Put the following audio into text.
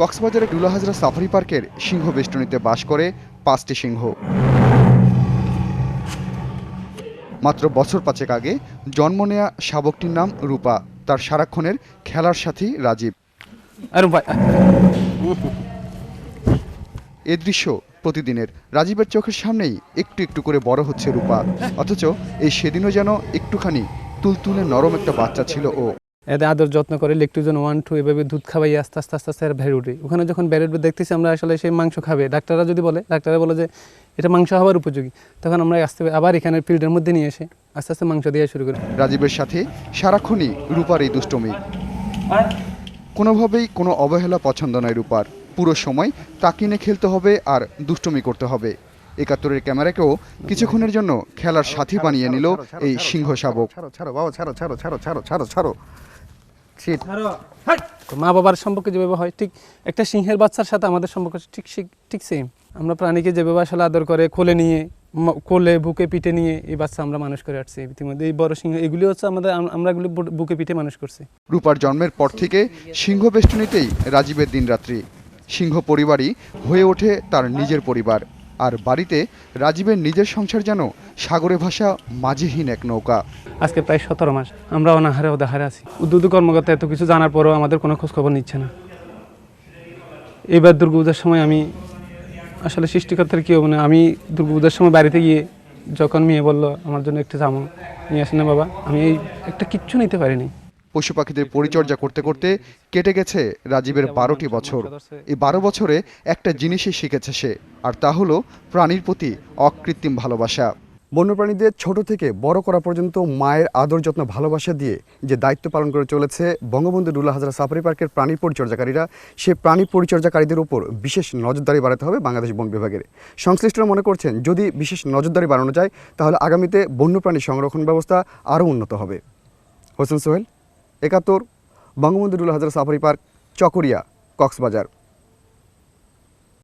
কক্সবাজারের ডুলাহাজরা সাফারি পার্কের সিংহ বেষ্টনীতে বাস করে পাঁচটি সিংহ। মাত্র বছর পাঁচেক আগে জন্ম নেয়া শাবকটির নাম রূপা তার সারাক্ষণের খেলার সাথী রাজীব। এ দৃশ্য প্রতিদিনের। রাজীবের চোখের সামনেই একটু একটু করে বড় হচ্ছে রূপা অথচ এই সেদিনও যেন একটুখানি তুলতুলে নরম একটা বাচ্চা ছিল ও। এদের আদর যত্ন করে লেকটুজন ওয়ান টু এভাবে দুধ খাওয়াই আস্তে আস্তে আস্তে আস্তে আর বেড়ে উঠে। ওখানে যখন বেড়ে উঠবে দেখতেছি আমরা আসলে সেই মাংস খাবে। ডাক্তাররা যদি বলে ডাক্তাররা বলে যে এটা মাংস হওয়ার উপযোগী। তখন আমরা আস্তে আবার এখানে ফিল্ডের মধ্যে নিয়ে এসে আস্তে আস্তে মাংস দেওয়া শুরু করি। রাজীবের সাথে সারাক্ষণই রূপার এই দুষ্টমি। কোনোভাবেই কোনো অবহেলা পছন্দ নয় রূপার। পুরো সময় তাকিনে খেলতে হবে আর দুষ্টমি করতে হবে। একাত্তরের ক্যামেরাকেও কিছুক্ষণের জন্য খেলার সাথী বানিয়ে নিল এই সিংহ শাবক। ছাড়ো ছাড়ো ছাড়ো ছাড়ো ছাড়ো ছাড়ো ছাড়ো ছাড়ো। ছিট তো মা বাবার সম্পর্ক যেভাবে হয় ঠিক একটা সিংহের বাচ্চার সাথে আমাদের সম্পর্ক ঠিক ঠিক সেম আমরা প্রাণীকে যেভাবে আসলে আদর করে কোলে নিয়ে কোলে বুকে পিঠে নিয়ে এই বাচ্চা আমরা মানুষ করে আসছি। ইতিমধ্যে এই বড় সিংহ এগুলি হচ্ছে আমাদের আমরা এগুলি বুকে পিঠে মানুষ করছি। রূপার জন্মের পর থেকে সিংহ বেষ্টনীতেই রাজীবের দিনরাত্রি। সিংহ পরিবারই হয়ে ওঠে তার নিজের পরিবার। আর বাড়িতে রাজীবের নিজের সংসার যেন সাগরে ভাসা মাঝিহীন এক নৌকা। আজকে প্রায় সতেরো মাস। আমরা অনাহারে অদাহারে আছি। উদ্যুত কর্মকর্তা এত কিছু জানার পরেও আমাদের কোনো খোঁজ খবর নিচ্ছে না। এবার দুর্গাপূজার সময় আমি আসলে সৃষ্টিকর্তার কী হবে না? আমি দুর্গাপূজার সময় বাড়িতে গিয়ে যখন মেয়ে বলল, আমার জন্য একটা জামা নিয়ে আসেন বাবা। আমি এই একটা কিচ্ছু নিতে পারিনি। পশু পাখিদের পরিচর্যা করতে করতে কেটে গেছে রাজীবের বারোটি বছর। এই বারো বছরে একটা জিনিসই শিখেছে সে, আর তা হলো প্রাণীর প্রতি অকৃত্রিম ভালোবাসা। বন্যপ্রাণীদের ছোট থেকে বড় করা পর্যন্ত মায়ের আদর যত্ন ভালোবাসা দিয়ে যে দায়িত্ব পালন করে চলেছে বঙ্গবন্ধু ডুল্লা হাজরা সাফারি পার্কের প্রাণী পরিচর্যাকারীরা, সে প্রাণী পরিচর্যাকারীদের উপর বিশেষ নজরদারি বাড়াতে হবে বাংলাদেশ বন বিভাগের। সংশ্লিষ্টরা মনে করছেন, যদি বিশেষ নজরদারি বাড়ানো যায়, তাহলে আগামীতে বন্যপ্রাণী সংরক্ষণ ব্যবস্থা আরও উন্নত হবে। হোসেন সোহেল একাত্তর বঙ্গবন্ধু ডুল হাজার সাফারি পার্ক চকরিয়া কক্সবাজার।